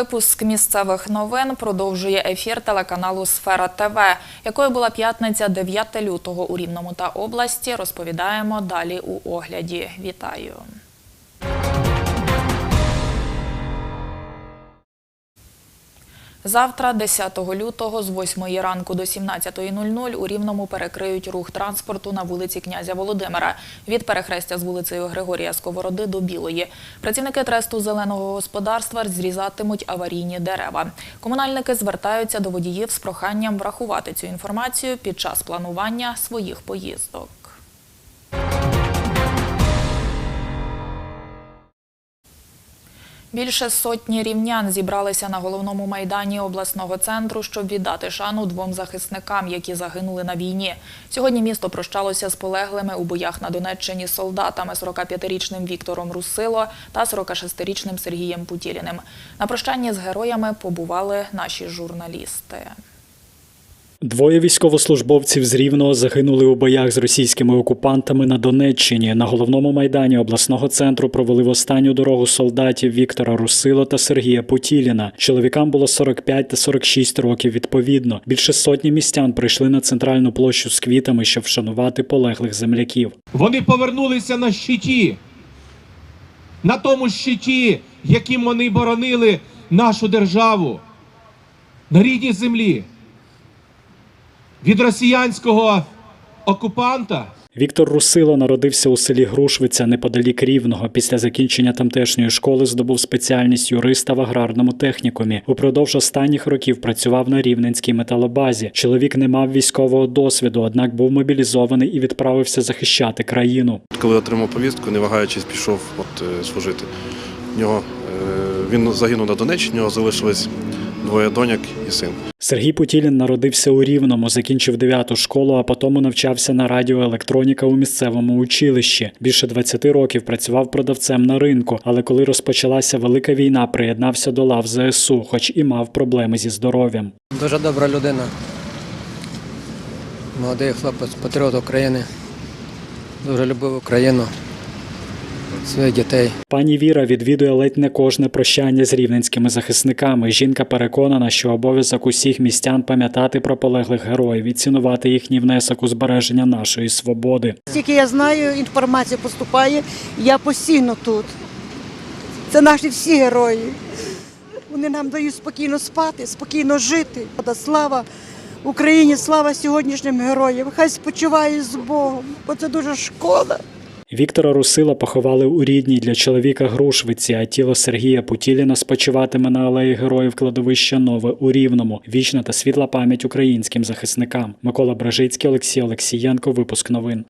Випуск місцевих новин продовжує ефір телеканалу Сфера ТВ. Якою була п'ятниця 9 лютого у Рівному та області, розповідаємо далі у огляді. Вітаю! Завтра, 10 лютого, з 8 ранку до 17.00 у Рівному перекриють рух транспорту на вулиці князя Володимира від перехрестя з вулицею Григорія Сковороди до Білої. Працівники тресту зеленого господарства зрізатимуть аварійні дерева. Комунальники звертаються до водіїв з проханням врахувати цю інформацію під час планування своїх поїздок. Більше сотні рівнян зібралися на головному майдані обласного центру, щоб віддати шану двом захисникам, які загинули на війні. Сьогодні місто прощалося з полеглими у боях на Донеччині солдатами 45-річним Віктором Русило та 46-річним Сергієм Путіліним. На прощанні з героями побували наші журналісти. Двоє військовослужбовців з Рівного загинули у боях з російськими окупантами на Донеччині. На головному майдані обласного центру провели в останню дорогу солдатів Віктора Русило та Сергія Путіліна. Чоловікам було 45 та 46 років відповідно. Більше сотні містян прийшли на центральну площу з квітами, щоб вшанувати полеглих земляків. Вони повернулися на щиті, на тому щиті, яким вони боронили нашу державу на рідній землі від росіянського окупанта. Віктор Русило народився у селі Грушвиця неподалік Рівного. Після закінчення тамтешньої школи здобув спеціальність юриста в аграрному технікумі. Упродовж останніх років працював на рівненській металобазі. Чоловік не мав військового досвіду, однак був мобілізований і відправився захищати країну. Коли отримав повістку, не вагаючись, пішов от, е, служити. Нього, е, він загинув на Донеччині, нього залишилось двоє доньок і син. Сергій Путілін народився у Рівному, закінчив 9 школу, а потім навчався на радіоелектроніка у місцевому училищі. Більше 20 років працював продавцем на ринку, але коли розпочалася велика війна, приєднався до лав ЗСУ, хоч і мав проблеми зі здоров'ям. Дуже добра людина. Молодий хлопець, патріот України. Дуже любив Україну, своїх дітей. Пані Віра відвідує ледь не кожне прощання з рівненськими захисниками. Жінка переконана, що обов'язок усіх містян пам'ятати про полеглих героїв і цінувати їхній внесок у збереження нашої свободи. Стільки я знаю, інформація поступає, я постійно тут. Це наші всі герої. Вони нам дають спокійно спати, спокійно жити. Слава Україні, слава сьогоднішнім героям. Хай спочиває з Богом, бо це дуже шкода. Віктора Русила поховали у рідній для чоловіка Грушвиці, а тіло Сергія Путіліна спочиватиме на алеї героїв кладовища Нове у Рівному. Вічна та світла пам'ять українським захисникам. Микола Бражицький, Олексій Олексієнко. Випуск новин.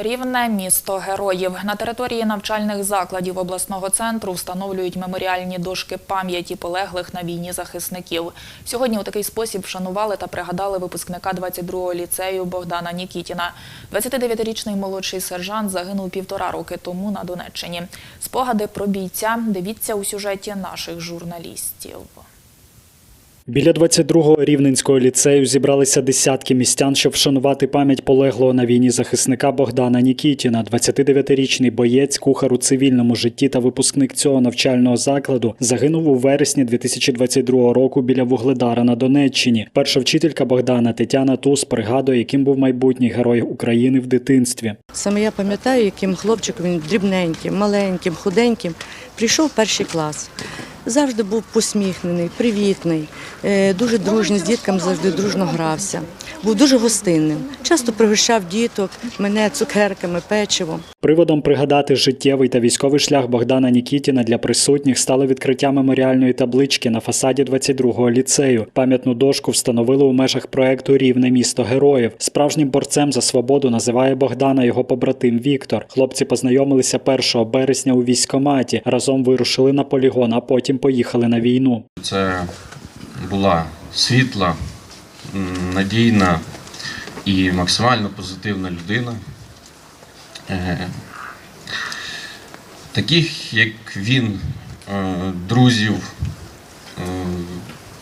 Рівне місто героїв на території навчальних закладів обласного центру встановлюють меморіальні дошки пам'яті полеглих на війні захисників. Сьогодні у такий спосіб вшанували та пригадали випускника 22-го ліцею Богдана Нікітіна. 29-річний молодший сержант загинув півтора роки тому на Донеччині. Спогади про бійця дивіться у сюжеті наших журналістів. Біля 22-го рівненського ліцею зібралися десятки містян, щоб вшанувати пам'ять полеглого на війні захисника Богдана Нікітіна. 29-річний боєць, кухар у цивільному житті та випускник цього навчального закладу загинув у вересні 2022 року біля Вугледара на Донеччині. Перша вчителька Богдана Тетяна Тус пригадує, яким був майбутній герой України в дитинстві. Саме я пам'ятаю, яким хлопчиком він дрібненьким, маленьким, худеньким прийшов перший клас. Завжди був посміхнений, привітний, е, дуже дружній, з дітками завжди дружно грався. Був дуже гостинним. Часто пригощав діток, мене цукерками, печивом. Приводом пригадати життєвий та військовий шлях Богдана Нікітіна для присутніх стало відкриття меморіальної таблички на фасаді 22-го ліцею. Пам'ятну дошку встановили у межах проекту Рівне місто героїв. Справжнім борцем за свободу називає Богдана його побратим Віктор. Хлопці познайомилися 1 березня у військкоматі. Разом вирушили на полігон, а потім поїхали на війну. Це була світла, надійна і максимально позитивна людина. Е, Таких, як він, е, друзів, е,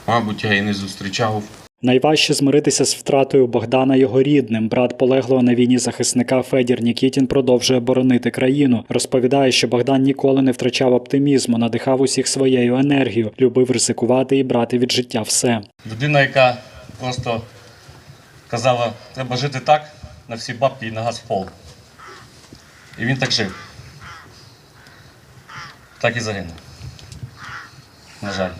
мабуть, я і не зустрічав. Найважче змиритися з втратою Богдана його рідним. Брат полеглого на війні захисника Федір Нікітін продовжує боронити країну. Розповідає, що Богдан ніколи не втрачав оптимізму, надихав усіх своєю енергією, любив ризикувати і брати від життя все. Людина, яка просто казала, треба жити так, на всі бабки і на газ в пол. І він так жив. Так і загинув. На жаль.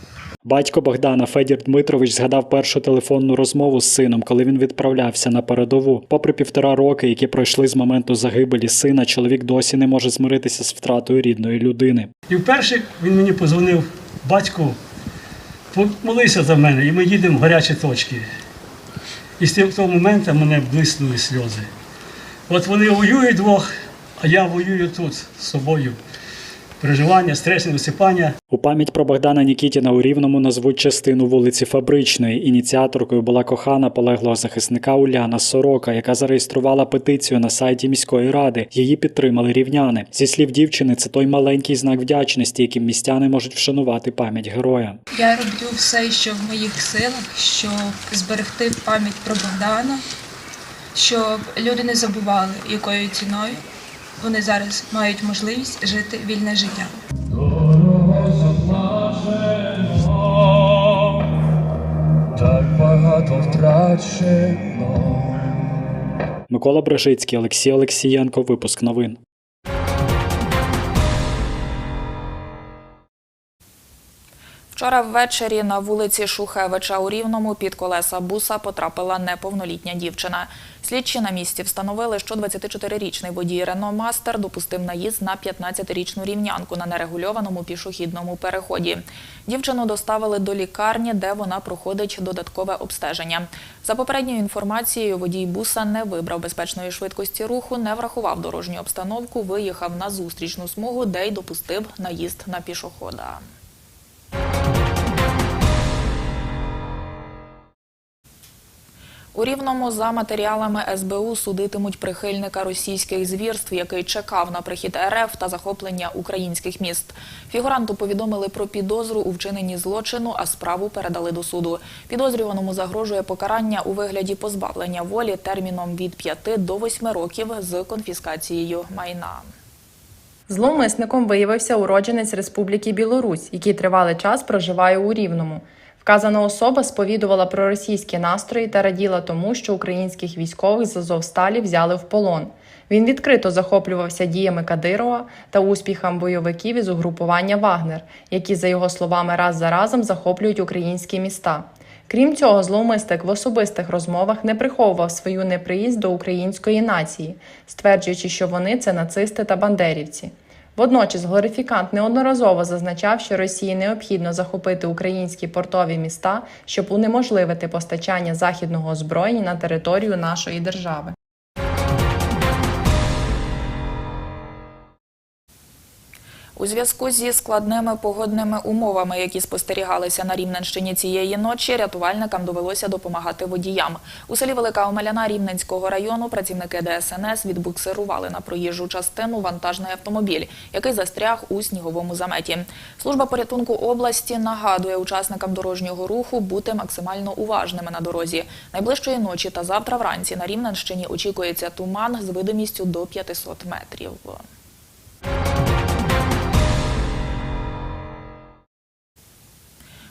Батько Богдана Федір Дмитрович згадав першу телефонну розмову з сином, коли він відправлявся на передову. Попри півтора роки, які пройшли з моменту загибелі сина, чоловік досі не може змиритися з втратою рідної людини. І вперше він мені позвонив, батьку, помолися за мене, і ми їдемо в гарячі точки. І з того моменту мене блиснули сльози. От вони воюють двох, а я воюю тут з собою. Переживання, стрес, висипання. У пам'ять про Богдана Нікітіна у Рівному назвуть частину вулиці Фабричної. Ініціаторкою була кохана полеглого захисника Уляна Сорока, яка зареєструвала петицію на сайті міської ради. Її підтримали рівняни. Зі слів дівчини, це той маленький знак вдячності, яким містяни можуть вшанувати пам'ять героя. Я роблю все, що в моїх силах, щоб зберегти пам'ять про Богдана, щоб люди не забували, якою ціною вони зараз мають можливість жити вільне життя. Так багато втрачено. Микола Брежицький, Олексій Олексієнко. Випуск новин. Вчора ввечері на вулиці Шухевича у Рівному під колеса буса потрапила неповнолітня дівчина. Слідчі на місці встановили, що 24-річний водій Рено Мастер допустив наїзд на 15-річну рівнянку на нерегульованому пішохідному переході. Дівчину доставили до лікарні, де вона проходить додаткове обстеження. За попередньою інформацією, водій буса не вибрав безпечної швидкості руху, не врахував дорожню обстановку, виїхав на зустрічну смугу, де й допустив наїзд на пішохода. У Рівному за матеріалами СБУ судитимуть прихильника російських звірств, який чекав на прихід РФ та захоплення українських міст. Фігуранту повідомили про підозру у вчиненні злочину, а справу передали до суду. Підозрюваному загрожує покарання у вигляді позбавлення волі терміном від 5 до 8 років з конфіскацією майна. Зловмисником виявився уродженець Республіки Білорусь, який тривалий час проживає у Рівному. Вказана особа сповідувала про російські настрої та раділа тому, що українських військових з Азовсталі взяли в полон. Він відкрито захоплювався діями Кадирова та успіхам бойовиків із угрупування Вагнер, які, за його словами, раз за разом захоплюють українські міста. Крім цього, зловмисник в особистих розмовах не приховував свою неприязнь до української нації, стверджуючи, що вони це нацисти та бандерівці. Водночас глорифікант неодноразово зазначав, що Росії необхідно захопити українські портові міста, щоб унеможливити постачання західного озброєння на територію нашої держави. У зв'язку зі складними погодними умовами, які спостерігалися на Рівненщині цієї ночі, рятувальникам довелося допомагати водіям. У селі Велика Омеляна Рівненського району працівники ДСНС відбуксирували на проїжджу частину вантажний автомобіль, який застряг у сніговому заметі. Служба порятунку області нагадує учасникам дорожнього руху бути максимально уважними на дорозі. Найближчої ночі та завтра вранці на Рівненщині очікується туман з видимістю до 500 метрів.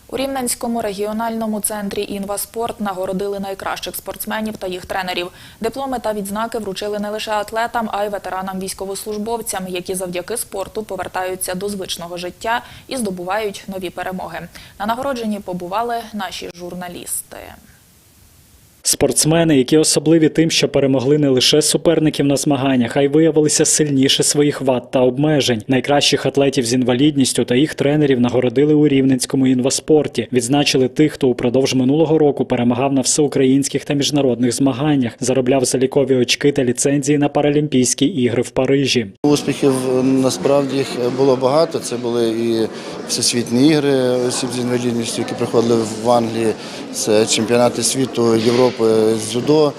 У Рівненському регіональному центрі «Інваспорт» нагородили найкращих спортсменів та їх тренерів. Дипломи та відзнаки вручили не лише атлетам, а й ветеранам-військовослужбовцям, які завдяки спорту повертаються до звичного життя і здобувають нові перемоги. На нагородженні побували наші журналісти. Спортсмени, які особливі тим, що перемогли не лише суперників на змаганнях, а й виявилися сильніше своїх вад та обмежень. Найкращих атлетів з інвалідністю та їх тренерів нагородили у рівненському інваспорті. Відзначили тих, хто упродовж минулого року перемагав на всеукраїнських та міжнародних змаганнях, заробляв залікові очки та ліцензії на Паралімпійські ігри в Парижі. Успіхів насправді було багато. Це були і всесвітні ігри осіб з інвалідністю, які проходили в Англії. Це чемпіонати світу Європи з дзюдо,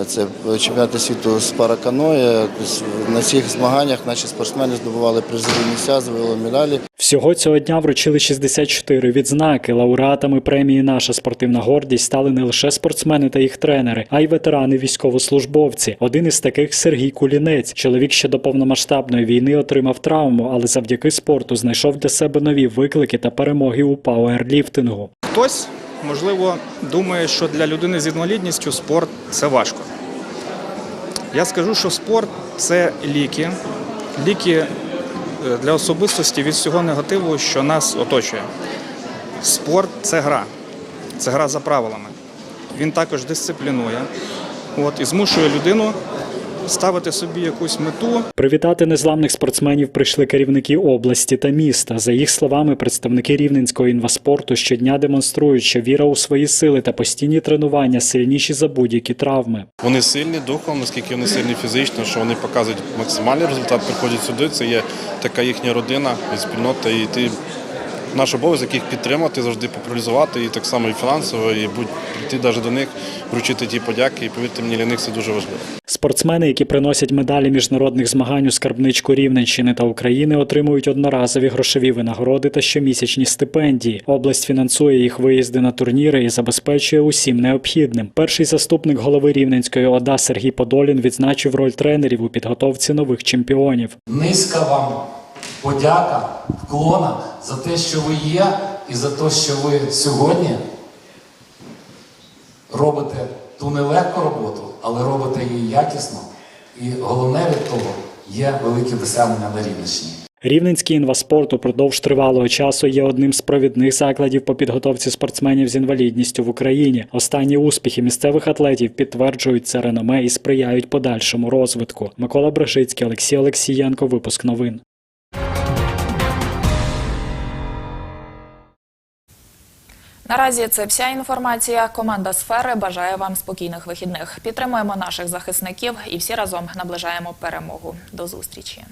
е, це чемпіонати світу з параканоє. Тобто На цих змаганнях наші спортсмени здобували призові місця, завели медалі. Всього цього дня вручили 64 відзнаки. Лауреатами премії Наша спортивна гордість стали не лише спортсмени та їх тренери, а й ветерани військовослужбовці. Один із таких Сергій Кулінець. Чоловік ще до повномасштабної війни отримав травму, але завдяки спорту знайшов для себе нові виклики та перемоги у пауерліфтингу. Хтось, можливо, думає, що для людини з інвалідністю спорт це важко. Я скажу, що спорт це ліки, ліки е, для особистості від всього негативу, що нас оточує. Спорт це гра, це гра за правилами. Він також дисциплінує от, і змушує людину ставити собі якусь мету, Привітати незламних спортсменів прийшли керівники області та міста. За їх словами, представники рівненського інваспорту щодня демонструють, що віра у свої сили та постійні тренування сильніші за будь-які травми. Вони сильні духом, наскільки вони сильні фізично, що вони показують максимальний результат, приходять сюди. Це є така їхня родина і спільнота. І ти наш обов'язок їх підтримати, завжди популяризувати і так само і фінансово, і будь прийти навіть до них, вручити ті подяки. І повірте мені, для них це дуже важливо. Спортсмени, які приносять медалі міжнародних змагань у скарбничку Рівненщини та України, отримують одноразові грошові винагороди та щомісячні стипендії. Область фінансує їх виїзди на турніри і забезпечує усім необхідним. Перший заступник голови Рівненської ОДА Сергій Подолін відзначив роль тренерів у підготовці нових чемпіонів. Низька вам подяка, вклона за те, що ви є, і за те, що ви сьогодні робите ту нелегку роботу, але робите її якісно. І головне від того є великі досягнення на Рівненщині. Рівненський інваспорт упродовж тривалого часу є одним з провідних закладів по підготовці спортсменів з інвалідністю в Україні. Останні успіхи місцевих атлетів підтверджують це реноме і сприяють подальшому розвитку. Микола Брежицький, Олексій Олексієнко. Випуск новин. Наразі це вся інформація. Команда сфери бажає вам спокійних вихідних. Підтримуємо наших захисників і всі разом наближаємо перемогу. До зустрічі.